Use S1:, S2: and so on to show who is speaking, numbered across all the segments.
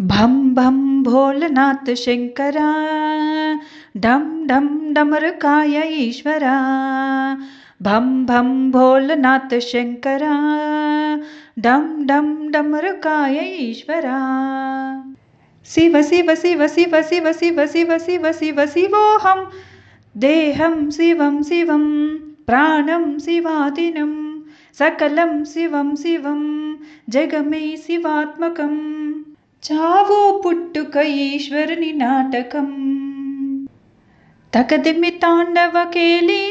S1: भं भं भोलनाथ शङ्करा डं डं डमरुकाय ईश्वरा भं भं भोलनाथ शङ्करा डं डं डमरुकाय ईश्वरा। शिव शिव शिव शिव शिव शिव शिव शिव शिव शिवोऽहं देहं शिवं शिवं प्राणं शिवादिनं सकलं शिवं शिवं जगमे शिवात्मकम् चावूपुट्टुक ईश्वरि नाटकम्। तकतिमि ताण्डव केली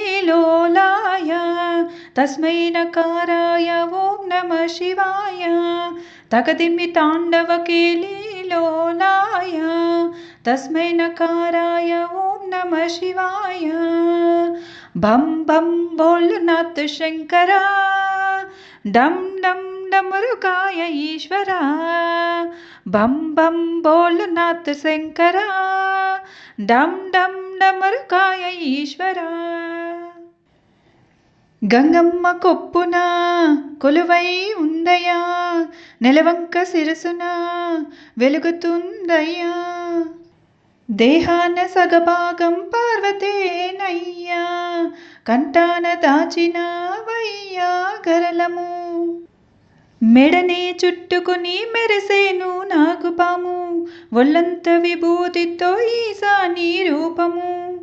S1: తస్మై నకారాయ ఓం నమ శివాయ తకదిమి तकतिमि ताण्डव केली लोलाय तस्मै नकाराय ॐ नमः शिवाय। भं भं भोल्लनाथशङ्कर डं डम् డమరుకాయ ఈశ్వర. బం బం భోలనాథ్ శంకర. డమ్ డమ్ డమరుకాయ ఈశ్వర. గంగమ్మ కొప్పున కొలువై ఉందయ్యా నెలవంక శిరసున వెలుగుతుందయ్యా. దేహాన సగభాగం పార్వతేనయ్యా. కంటాన దాచిన వయ్యా గరలము. మెడనే చుట్టుకుని మెరసేను నాకు పాము. ఒళ్ళంత విభూతితో ఈశాని రూపము.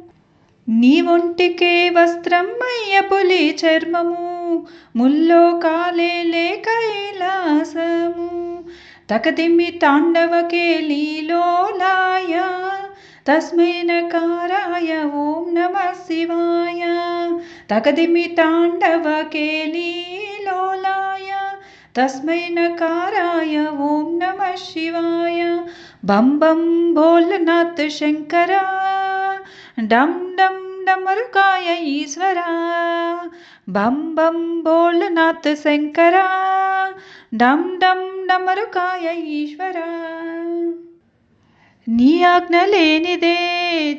S1: నీ ఒంటికే వస్త్రం అయ్య పులి చర్మము. ముల్లో కాలేలే కైలాసము తకదిమ్మి తాండవకే లీలోలాయ. తస్మై నకారాయ ఓం నమ శివాయ. తకదిమ్మి తాండవకే లీలోలాయ. तस्मै नकाराय ॐ नमः शिवाय बं बं भोलनाथ शङ्करा डं डं डमरुकाय ईश्वरा बं बं भोलनाथ शङ्करा डं डं डमरुकाय ईश्वरा నీ ఆజ్ఞ లేనిదే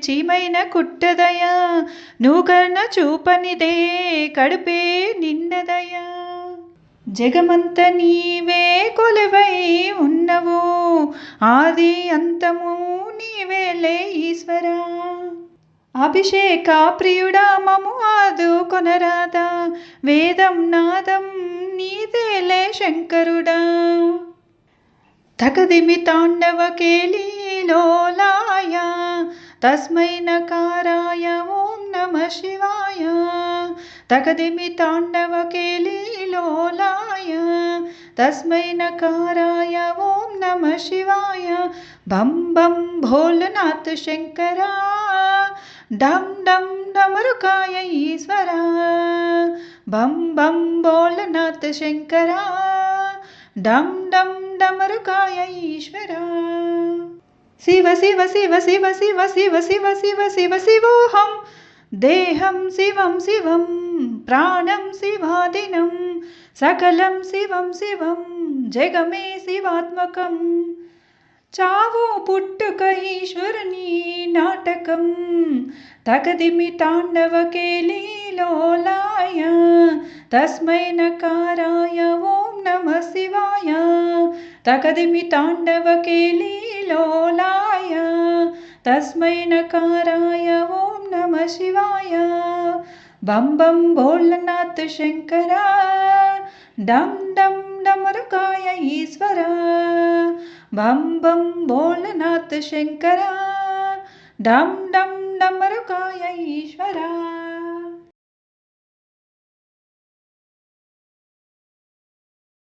S1: చీమైన కుట్టదయా నూకర్ణ చూపనిదే కడుపే నిన్నదయా జగమంత నీవే కొలువై ఉన్నవు. ఆది అంతము నీవేలే ఈశ్వర. అభిషేక ప్రియుడా మము ఆదు కొనరాదా వేదం నాదం నీదేలే శంకరుడా. తగదిమి తాండవ కేలీలోలాయ తస్మై నకారాయ नमः शिवाय लोलाय तस्मै नकाराय ॐ नमः शिवाय भं बं भोलनाथ शङ्करा डं डं डमरुकाय ईश्वरा भं भं भोलनाथ शङ्करा डं डं डमरुकाय ईश्वरा शिव शिव शिव शिव शिव शिव शिव शिव शिव शिवोऽहम् देहं शिवं शिवं प्राणं शिवादिनं सकलं शिवं शिवं जगमे शिवात्मकं। चावोपुट्टुकैश्वरनी नाटकं तकदिमि ताण्डवकेली लोलाय तस्मै नकाराय ॐ नमः शिवाय। तकदिमि तस्मै नकाराय ॐ नमः शिवाय। बं बं भोलनाथ भोलनाथशङ्करा डं डं डमरुकाय ईश्वर। बं बं भोलनाथ भोलनाथशङ्करा डं डं डमरुकाय ईश्वरा।